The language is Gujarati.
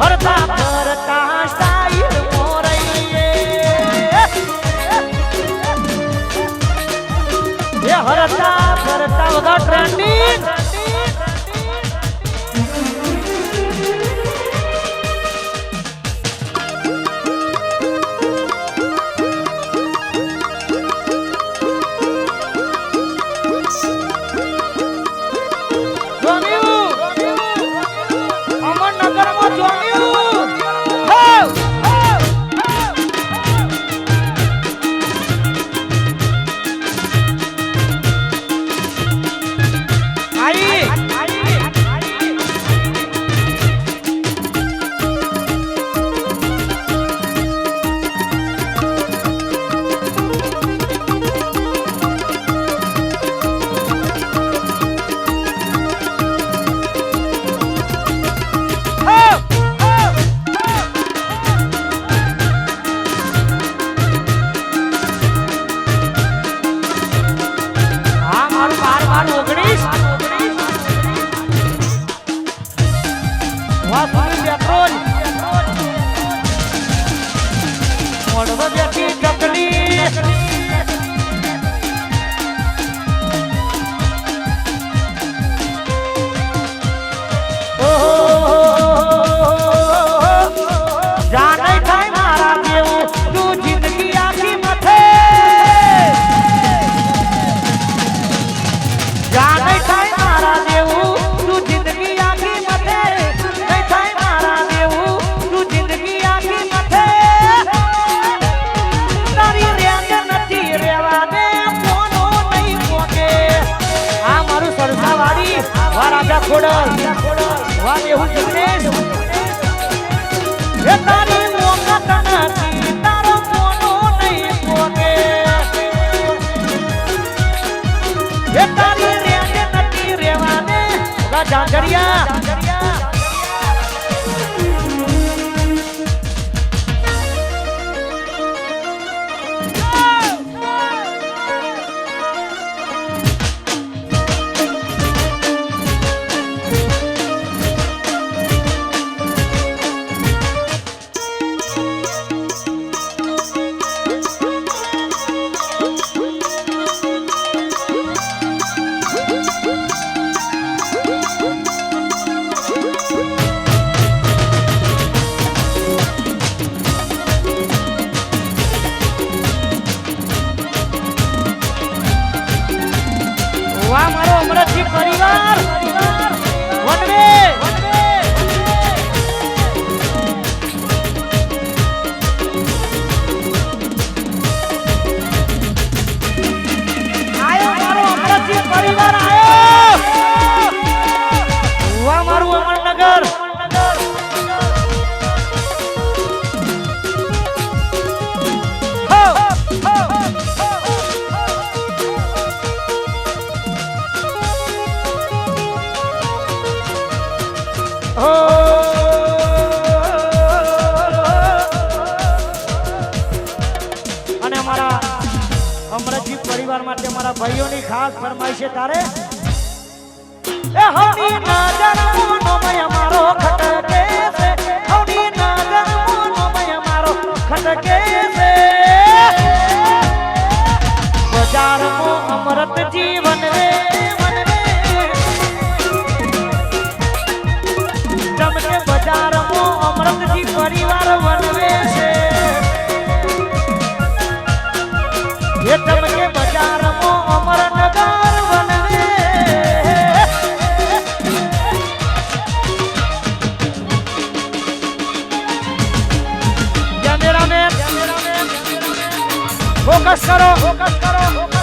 ફરતા ફરતા સાઈડ મોરૈયે. એ હરતા ફરતા વગર ટ્રેન્ડી Flamengo! 바로 વા રાજા ખોડલ. વા મેહુલ જગનેશ. આ મારો અમરતસિંહ પરિવાર. ખાસ ફરમાય છે તારે? એ જીવન રે. ફોકસ કરો ફોકસ કરો ફોકસ